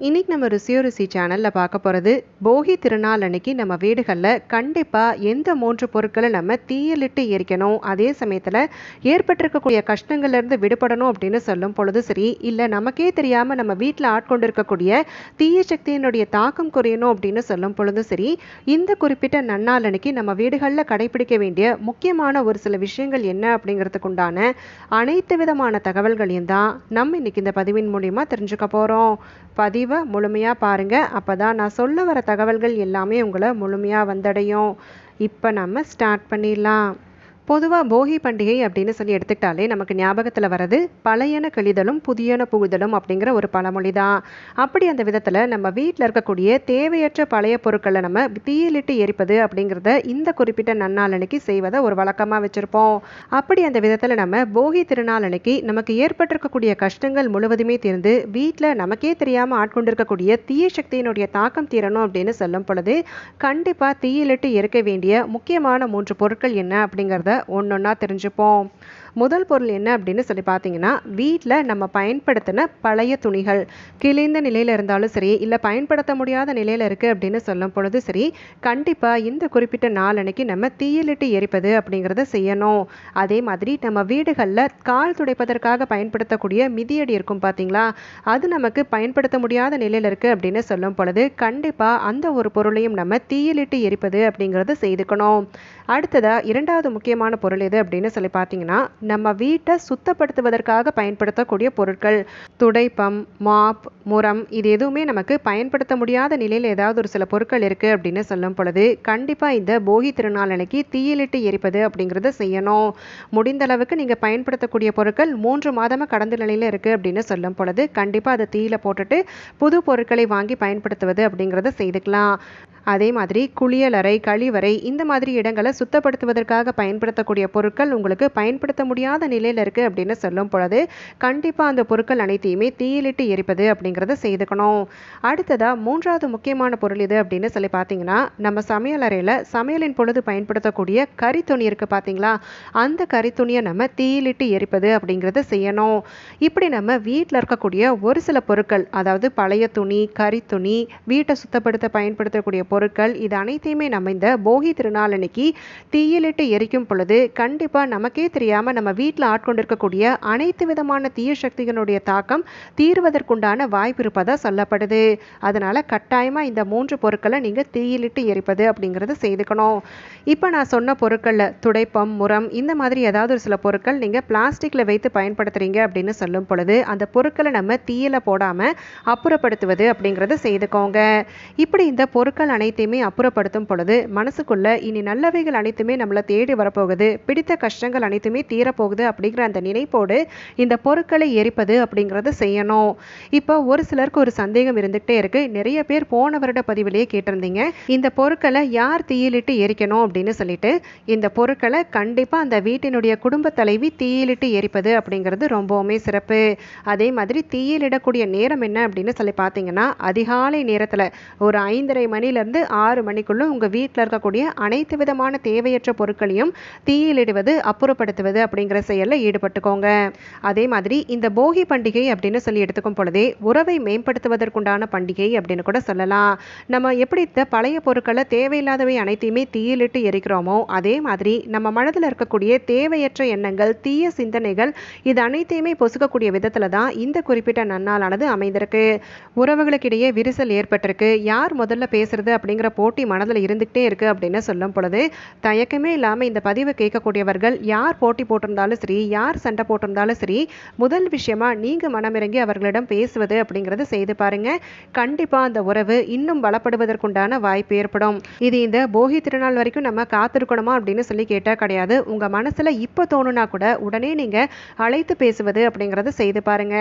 இன்னைக்கு நம்ம ருசியோ ருசி சேனலில் பார்க்க போகிறது போகி திருநாள் அன்னைக்கு நம்ம வீடுகளில் கண்டிப்பாக எந்த மூன்று பொருட்களை நம்ம தீயிலிட்டு எரிக்கணும்? அதே சமயத்தில் ஏற்பட்டிருக்கக்கூடிய கஷ்டங்கள்லேருந்து விடுபடணும் அப்படின்னு சொல்லும் பொழுது சரி இல்லை நமக்கே தெரியாமல் நம்ம வீட்டில் ஆட்கொண்டு இருக்கக்கூடிய தீய சக்தியினுடைய தாக்கம் குறையணும் அப்படின்னு சொல்லும் பொழுது சரி இந்த குறிப்பிட்ட நன்னாள் அன்னைக்கு நம்ம வீடுகளில் கடைபிடிக்க வேண்டிய முக்கியமான ஒரு சில விஷயங்கள் என்ன அப்படிங்கிறதுக்கு உண்டான அனைத்து விதமான தகவல்களையும் தான் நம்ம இன்னைக்கு இந்த பதிவின் மூலியமாக தெரிஞ்சுக்க போகிறோம் பதிவு முழுமையாக பாருங்கள் அப்போ தான் நான் சொல்ல வர தகவல்கள் எல்லாமே உங்களை முழுமையாக வந்தடையும். இப்போ நம்ம ஸ்டார்ட் பண்ணிடலாம். பொதுவாக போகி பண்டிகை அப்படின்னு சொல்லி எடுத்துக்கிட்டாலே நமக்கு ஞாபகத்தில் வர்றது பழையன கழிதலும் புதியன புகுதலும் அப்படிங்கிற ஒரு பழமொழி தான் அப்படி அந்த விதத்தில் நம்ம வீட்டில் இருக்கக்கூடிய தேவையற்ற பழைய பொருட்களை நம்ம தீயிலிட்டு எரிப்பது அப்படிங்கிறத இந்த குறிப்பிட்ட நன்னாள் அன்னைக்கு செய்வதை ஒரு வழக்கமாக வச்சுருப்போம். அப்படி அந்த விதத்தில் நம்ம போகி திருநாள் அன்னைக்கு நமக்கு ஏற்பட்டிருக்கக்கூடிய கஷ்டங்கள் முழுவதுமே தீர்ந்து வீட்டில் நமக்கே தெரியாமல் ஆட்கொண்டிருக்கக்கூடிய தீய சக்தியினுடைய தாக்கம் தீரணும் அப்படின்னு சொல்லும் பொழுது கண்டிப்பாக தீயிலிட்டு எரிக்க வேண்டிய முக்கியமான மூன்று பொருட்கள் என்ன அப்படிங்கிறத ஒன்றொன்னா தெரிஞ்சுப்போம். முதல் பொருள் என்ன அப்படின்னு சொல்லி பார்த்தீங்கன்னா வீட்டில் நம்ம பயன்படுத்தின பழைய துணிகள். கிழிந்த நிலையில் இருந்தாலும் சரி இல்லை பயன்படுத்த முடியாத நிலையில் இருக்குது அப்படின்னு சொல்லும் பொழுது சரி கண்டிப்பாக இந்த குறிப்பிட்ட நாளன்னைக்கு நம்ம தீயிலிட்டு எரிப்பது அப்படிங்கிறத செய்யணும். அதே மாதிரி நம்ம வீடுகளில் கால் துடைப்பதற்காக பயன்படுத்தக்கூடிய மிதியடி இருக்கும் பார்த்தீங்களா? அது நமக்கு பயன்படுத்த முடியாத நிலையில் இருக்குது அப்படின்னு சொல்லும் பொழுது கண்டிப்பாக அந்த ஒரு பொருளையும் நம்ம தீயிலிட்டு எரிப்பது அப்படிங்கிறத செய்துக்கணும். அடுத்ததாக இரண்டாவது முக்கியமான பொருள் எது அப்படின்னு சொல்லி பார்த்தீங்கன்னா நம்ம வீட்டை சுத்தப்படுத்துவதற்காக பயன்படுத்தக்கூடிய பொருட்கள் துடைப்பம் மாப் முரம் இது எதுவுமே நமக்கு பயன்படுத்த முடியாத நிலையில் ஏதாவது ஒரு சில பொருட்கள் இருக்குது அப்படின்னு சொல்லும் பொழுது கண்டிப்பாக இந்த போகி திருநாள் அன்னைக்கு தீயிலிட்டு எரிப்பது அப்படிங்கிறத செய்யணும். முடிந்த அளவுக்கு நீங்கள் பயன்படுத்தக்கூடிய பொருட்கள் மூன்று மாதமாக கடந்த நிலையில் இருக்குது அப்படின்னு சொல்லும் பொழுது கண்டிப்பாக அதை தீயில போட்டுட்டு புது பொருட்களை வாங்கி பயன்படுத்துவது அப்படிங்கிறத செய்துக்கலாம். அதே மாதிரி குளியலறை கழிவறை இந்த மாதிரி இடங்களை சுத்தப்படுத்துவதற்காக பயன்படுத்தக்கூடிய பொருட்கள் உங்களுக்கு பயன்படுத்த முடியாத நிலையில் இருக்குது அப்படின்னு சொல்லும் பொழுது கண்டிப்பாக அந்த பொருட்கள் அனைத்தையுமே தீயிலிட்டு எரிப்பது அப்படிங்கிறத செய்துக்கணும். அடுத்ததாக மூன்றாவது முக்கியமான பொருள் இது அப்படின்னு சொல்லி பார்த்தீங்கன்னா நம்ம சமையலறையில் சமையலின் பொழுது பயன்படுத்தக்கூடிய கறித்துணி இருக்குது பார்த்தீங்களா அந்த கறித்துணியை நம்ம தீயிலிட்டு எரிப்பது அப்படிங்கிறத செய்யணும். இப்படி நம்ம வீட்டில் இருக்கக்கூடிய ஒரு சில பொருட்கள் அதாவது பழைய துணி கறித்துணி வீட்டை சுத்தப்படுத்த பயன்படுத்தக்கூடிய பொருட்கள் இது அனைத்தையுமே நம்ம இந்த போகி திருநாள் அன்னைக்கு தீயிலிட்டு எரிக்கும் பொழுது கண்டிப்பாக நமக்கே தெரியாமல் நம்ம வீட்டில் ஆட்கொண்டிருக்கக்கூடிய அனைத்து விதமான தீய சக்திகளுடைய தாக்கம் தீர்வதற்குண்டான வாய்ப்பு இருப்பதாக சொல்லப்படுது. அதனால் கட்டாயமாக இந்த மூன்று பொருட்களை நீங்கள் தீயிலிட்டு எரிப்பது அப்படிங்கிறத செய்துக்கணும். இப்போ நான் சொன்ன பொருட்களில் துடைப்பம் முரம் இந்த மாதிரி ஏதாவது ஒரு சில பொருட்கள் நீங்கள் பிளாஸ்டிக்கில் வைத்து பயன்படுத்துகிறீங்க அப்படின்னு சொல்லும் பொழுது அந்த பொருட்களை நம்ம தீயில் போடாமல் அப்புறப்படுத்துவது அப்படிங்கிறத செய்துக்கோங்க. இப்படி இந்த பொருட்கள் அனைத்தையுமே அப்புறப்படுத்தும் பொழுது மனசுக்குள்ள இனி நல்லவைகள் அனைத்துமே நம்மளை தேடி வரப்போகுது. பிடித்த கஷ்டங்கள் அனைத்துமே தீர போகுது அப்படிங்கிற அந்த நினைப்போடு இந்த பொருட்களை எரிப்பது அப்படிங்கிறத செய்யணும். இப்போ ஒரு சிலருக்கு ஒரு சந்தேகம் இருந்துகிட்டே இருக்கு. நிறைய பேர் போன வருட பதிவிலேயே கேட்டிருந்தீங்க. இந்த பொருட்களை யார் தீயிலிட்டு எரிக்கணும் அப்படின்னு சொல்லிட்டு. இந்த பொருட்களை கண்டிப்பாக அந்த வீட்டினுடைய குடும்ப தலைவி தீயிலிட்டு எரிப்பது அப்படிங்கிறது ரொம்பவுமே சிறப்பு. அதே மாதிரி தீயிலிடக்கூடிய நேரம் என்ன அப்படின்னு சொல்லி பார்த்தீங்கன்னா அதிகாலை நேரத்தில் ஒரு ஐந்தரை மணிலேருந்து ஆறு மணிக்குள்ள உங்கள் வீட்டில் இருக்கக்கூடிய அனைத்து விதமான தேவையற்ற பொருட்களையும் தீயிலிடுவது அப்புறப்படுத்துவது அப்படி அப்படிங்கிற செயலில் ஈடுபட்டுக்கோங்க. அதே மாதிரி இந்த போகி பண்டிகை அப்படின்னு சொல்லி எடுத்துக்கும் பொழுதே உறவை மேம்படுத்துவதற்குண்டான பண்டிகை அப்படின்னு கூட சொல்லலாம். நம்ம எப்படி இந்த பழைய பொருட்களை தேவையில்லாதவை அனைத்தையுமே தீயிலிட்டு எரிக்கிறோமோ அதே மாதிரி நம்ம மனதில் இருக்கக்கூடிய தேவையற்ற எண்ணங்கள் தீய சிந்தனைகள் இது அனைத்தையுமே பொசுக்கக்கூடிய விதத்தில் தான் இந்த குறிப்பிட்ட நன்னாளானது அமைந்திருக்கு. உறவுகளுக்கிடையே விரிசல் ஏற்பட்டிருக்கு. யார் முதல்ல பேசுறது அப்படிங்கிற போட்டி மனதில் இருந்துகிட்டே இருக்கு அப்படின்னு சொல்லும் பொழுது தயக்கமே இல்லாமல் இந்த பதிவை கேட்கக்கூடியவர்கள் யார் போட்டி போட்டு போட்டிருந்தாலும் சரி யார் சண்டை போட்டிருந்தாலும் சரி முதல் விஷயமா நீங்கள் மனமிறங்கி அவர்களிடம் பேசுவது அப்படிங்கிறது செய்து பாருங்க. கண்டிப்பாக அந்த உறவு இன்னும் பலப்படுவதற்குண்டான வாய்ப்பு ஏற்படும். இது இந்த போகி திருநாள் வரைக்கும் நம்ம காத்திருக்கணுமா அப்படின்னு சொல்லி கேட்டால் கிடையாது. உங்கள் மனசில் இப்போ தோணுனா கூட உடனே நீங்கள் அழைத்து பேசுவது அப்படிங்கிறத செய்து பாருங்க.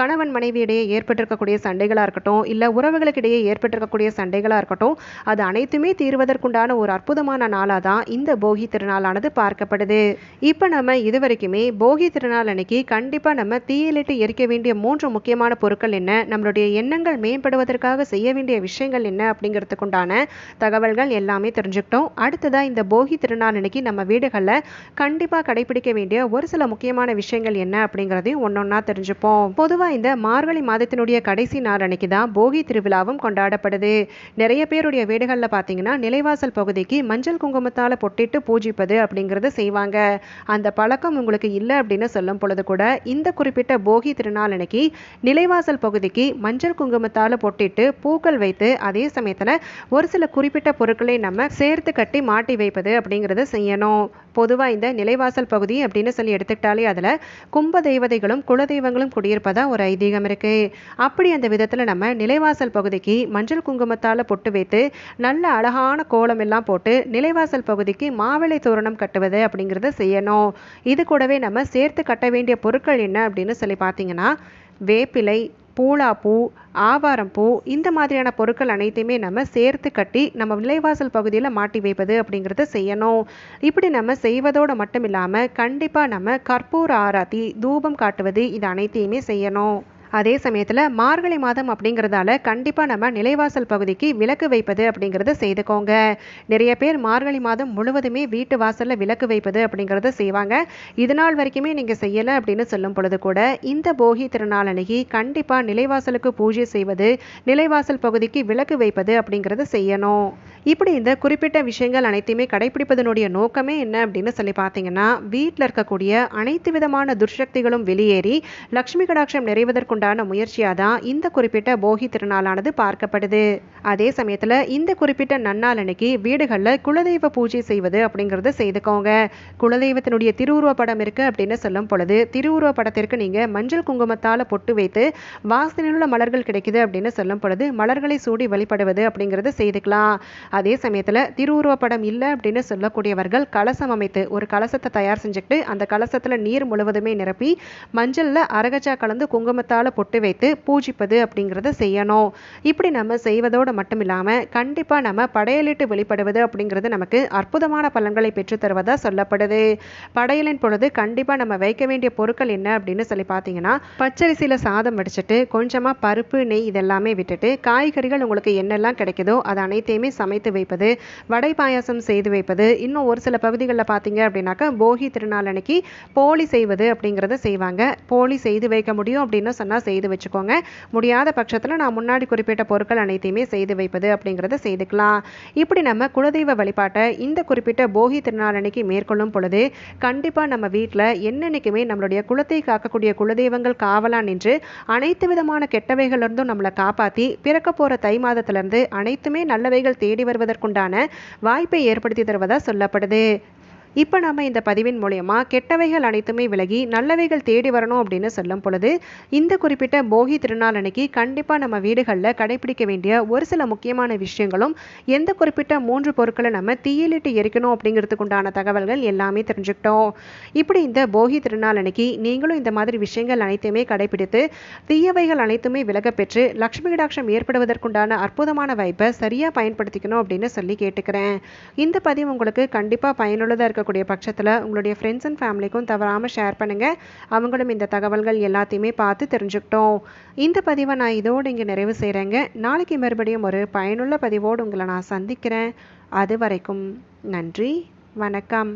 கணவன் மனைவியிடையே ஏற்பட்டிருக்கக்கூடிய சண்டைகளாக இருக்கட்டும் இல்லை உறவுகளுக்கிடையே ஏற்பட்டிருக்கக்கூடிய சண்டைகளாக இருக்கட்டும் அது அனைத்துமே தீர்வதற்குண்டான ஒரு அற்புதமான நாளாக தான் இந்த போகி திருநாளானது பார்க்கப்படுது. இப்போ நம்ம இது வரைக்குமே போகி திருநாள் அன்னைக்கு கண்டிப்பாக நம்ம தீயிலிட்டு எரிக்க வேண்டிய மூன்று முக்கியமான பொருட்கள் என்ன நம்மளுடைய எண்ணங்கள் மேம்படுவதற்காக செய்ய வேண்டிய விஷயங்கள் என்ன அப்படிங்கிறதுக்குண்டான தகவல்கள் எல்லாமே தெரிஞ்சுக்கிட்டோம். அடுத்ததாக இந்த போகி திருநாள் அன்னைக்கு நம்ம வீடுகளில் கண்டிப்பாக கடைபிடிக்க வேண்டிய ஒரு சில முக்கியமான விஷயங்கள் என்ன அப்படிங்கிறதையும் ஒன்றொன்னா தெரிஞ்சுப்போம். பொதுவாக இந்த மார்கழி மாதத்தினுடைய கடைசி நாள் அன்னைக்கு தான் போகி திருவிழாவும் கொண்டாடப்படுது. நிறைய பேருடைய வீடுகளில் பார்த்தீங்கன்னா நிலைவாசல் பகுதிக்கு மஞ்சள் குங்குமத்தால் பொட்டிட்டு பூஜிப்பது அப்படிங்கிறத செய்வாங்க. அந்த பழக்கம் உங்களுக்கு இல்லை அப்படின்னு சொல்லும் பொழுது கூட இந்த குறிப்பிட்ட போகி திருநாள் அன்னைக்கு நிலைவாசல் பகுதிக்கு மஞ்சள் குங்குமத்தால் பொட்டிட்டு பூக்கள் வைத்து அதே சமயத்தில் ஒரு சில குறிப்பிட்ட பொருட்களை நம்ம சேர்த்து கட்டி மாட்டி வைப்பது அப்படிங்கிறத செய்யணும். பொதுவாக இந்த நிலைவாசல் பகுதி அப்படின்னு சொல்லி எடுத்துக்கிட்டாலே அதில் கும்ப தெய்வதைகளும் குலதெய்வங்களும் குடியிருப்பதாக ஒரு ஐதீகம் இருக்குது அப்படி அந்த விதத்தில் நம்ம நிலைவாசல் பகுதிக்கு மஞ்சள் குங்குமத்தால் பொட்டு வைத்து நல்ல அழகான கோலம் எல்லாம் போட்டு நிலைவாசல் பகுதிக்கு மாவிளை தோரணம் கட்டுவது அப்படிங்கிறத செய்யணும். இது கூடவே நம்ம சேர்த்து கட்ட வேண்டிய பொருட்கள் என்ன அப்படின்னு சொல்லி பார்த்தீங்கன்னா வேப்பிலை பூளாப்பூ ஆவாரம் பூ இந்த மாதிரியான பொருட்கள் அனைத்தையுமே நம்ம சேர்த்து கட்டி நம்ம விலைவாசல் பகுதியில் மாட்டி வைப்பது அப்படிங்கிறத செய்யணும். இப்படி நம்ம செய்வதோடு மட்டும் இல்லாமல் கண்டிப்பாக நம்ம கற்பூர ஆராத்தி தூபம் காட்டுவது இது அனைத்தையுமே செய்யணும். அதே சமயத்தில் மார்கழி மாதம் அப்படிங்கிறதால கண்டிப்பாக நம்ம நிலைவாசல் பகுதிக்கு விளக்கு வைப்பது அப்படிங்கிறத செய்துக்கோங்க. நிறைய பேர் மார்கழி மாதம் முழுவதுமே வீட்டு வாசலில் விளக்கு வைப்பது அப்படிங்கிறத செய்வாங்க. இது நாள் வரைக்குமே நீங்கள் செய்யலை அப்படின்னு சொல்லும் பொழுது கூட இந்த போகி திருநாள் அன்னைக்கு கண்டிப்பாக நிலைவாசலுக்கு பூஜை செய்வது நிலைவாசல் பகுதிக்கு விளக்கு வைப்பது அப்படிங்கிறத செய்யணும். இப்படி இந்த குறிப்பிட்ட விஷயங்கள் அனைத்தையுமே கடைபிடிப்பதனுடைய நோக்கமே என்ன அப்படின்னு சொல்லி பார்த்தீங்கன்னா வீட்டில் இருக்கக்கூடிய அனைத்து விதமான துர்சக்திகளும் வெளியேறி லக்ஷ்மி கடாட்சம் உண்டான முயற்சியாக தான் இந்த குறிப்பிட்ட போகி திருநாளானது பார்க்கப்படுது. அதே சமயத்தில் இந்த குறிப்பிட்ட நன்னாள் அன்னைக்கு வீடுகளில் குலதெய்வ பூஜை செய்வது அப்படிங்கிறத செய்துக்கோங்க. குலதெய்வத்தினுடைய திருவுருவ படம் இருக்குது அப்படின்னு சொல்லும் பொழுது திருவுருவ படத்திற்கு நீங்கள் மஞ்சள் குங்குமத்தால் பொட்டு வைத்து வாசனையுள்ள மலர்கள் கிடைக்குது அப்படின்னு சொல்லும் பொழுது மலர்களை சூடி வழிபடுவது அப்படிங்கிறத செய்துக்கலாம். அதே சமயத்தில் திருவுருவ படம் இல்லை அப்படின்னு சொல்லக்கூடியவர்கள் கலசம் அமைத்து ஒரு கலசத்தை தயார் செஞ்சுக்கிட்டு அந்த கலசத்தில் நீர் முழுவதுமே நிரப்பி மஞ்சளில் அரகச்சா கலந்து குங்குமத்தால் பொட்டு வைத்து பூஜிப்பது அப்படிங்கிறத செய்யணும். இப்படி நம்ம செய்வதோடு மட்டும் இல்லாமல் கண்டிப்பாக நம்ம படையலிட்டு வெளிப்படுவது அப்படிங்கிறது நமக்கு அற்புதமான பலன்களை பெற்றுத்தருவதாக சொல்லப்படுது. படையலின் பொழுது கண்டிப்பாக நம்ம வைக்க வேண்டிய பொருட்கள் என்ன அப்படின்னு சொல்லி பார்த்தீங்கன்னா பச்சரிசியில் சாதம் வடிச்சிட்டு கொஞ்சமாக பருப்பு நெய் இதெல்லாமே விட்டுட்டு காய்கறிகள் உங்களுக்கு என்னெல்லாம் கிடைக்குதோ அது அனைத்தையுமே சமைத்து வைப்பது வடை பாயாசம் செய்து வைப்பது இன்னும் ஒரு சில பகுதிகளில் பார்த்தீங்க அப்படின்னாக்கா போகி திருநாள் அன்னைக்கு போலி செய்வது அப்படிங்கிறத செய்வாங்க. போலி செய்து வைக்க முடியும் அப்படின்னு சொன்னால் செய்து வச்சுக்கோங்க. முடியாத பட்சத்தில் நான் முன்னாடி குறிப்பிட்ட பொருட்கள் அனைத்தையுமே செய்து வைப்பது அப்படிங்கிறத செய்துக்கலாம். இப்படி நம்ம குலதெய்வ வழிபாட்டை இந்த குறிப்பிட்ட போகி திருநாள் அன்னைக்கு மேற்கொள்ளும் பொழுது கண்டிப்பாக நம்ம வீட்டில் என்னென்னைக்குமே நம்மளுடைய குலத்தை காக்கக்கூடிய குலதெய்வங்கள் காவலான் நின்று அனைத்து விதமான கெட்டவைகளிலிருந்தும் நம்மளை காப்பாற்றி பிறக்க போகிற தை மாதத்திலிருந்து அனைத்துமே நல்லவைகள் தேடி வருவதற்குண்டான வாய்ப்பை ஏற்படுத்தி தருவதா சொல்லப்படுது. இப்போ நம்ம இந்த பதிவின் மூலயமா கெட்டவைகள் அனைத்துமே விலகி நல்லவைகள் தேடி வரணும் அப்படின்னு சொல்லும் பொழுது இந்த குறிப்பிட்ட போகி திருநாள் அன்னைக்கு கண்டிப்பாக நம்ம வீடுகளில் கடைபிடிக்க வேண்டிய ஒரு சில முக்கியமான விஷயங்களும் எந்த குறிப்பிட்ட மூன்று பொருட்களை நம்ம தீயிலிட்டு எரிக்கணும் அப்படிங்கிறதுக்கு உண்டான தகவல்கள் எல்லாமே தெரிஞ்சுக்கிட்டோம். இப்படி இந்த போகி திருநாள் அன்னைக்கு நீங்களும் இந்த மாதிரி விஷயங்கள் அனைத்தையுமே கடைபிடித்து தீயவைகள் அனைத்துமே விலக பெற்று லக்ஷ்மி கடாட்சம் ஏற்படுவதற்குண்டான அற்புதமான வாய்ப்பை சரியாக பயன்படுத்திக்கணும் அப்படின்னு சொல்லி கேட்டுக்கிறேன். இந்த பதிவு உங்களுக்கு கண்டிப்பாக பயனுள்ளதாக இருக்க இருக்கக்கூடிய பட்சத்தில் உங்களுடைய ஃப்ரெண்ட்ஸ் அண்ட் ஃபேமிலிக்கும் தவறாமல் ஷேர் பண்ணுங்கள் அவங்களும் இந்த தகவல்கள் எல்லாத்தையுமே பார்த்து தெரிஞ்சுக்கிட்டோம். இந்த பதிவை நான் இதோடு இங்கே நிறைவு செய்கிறேங்க நாளைக்கு மறுபடியும் ஒரு பயனுள்ள பதிவோடு உங்களை நான் சந்திக்கிறேன். அது வரைக்கும் நன்றி வணக்கம்.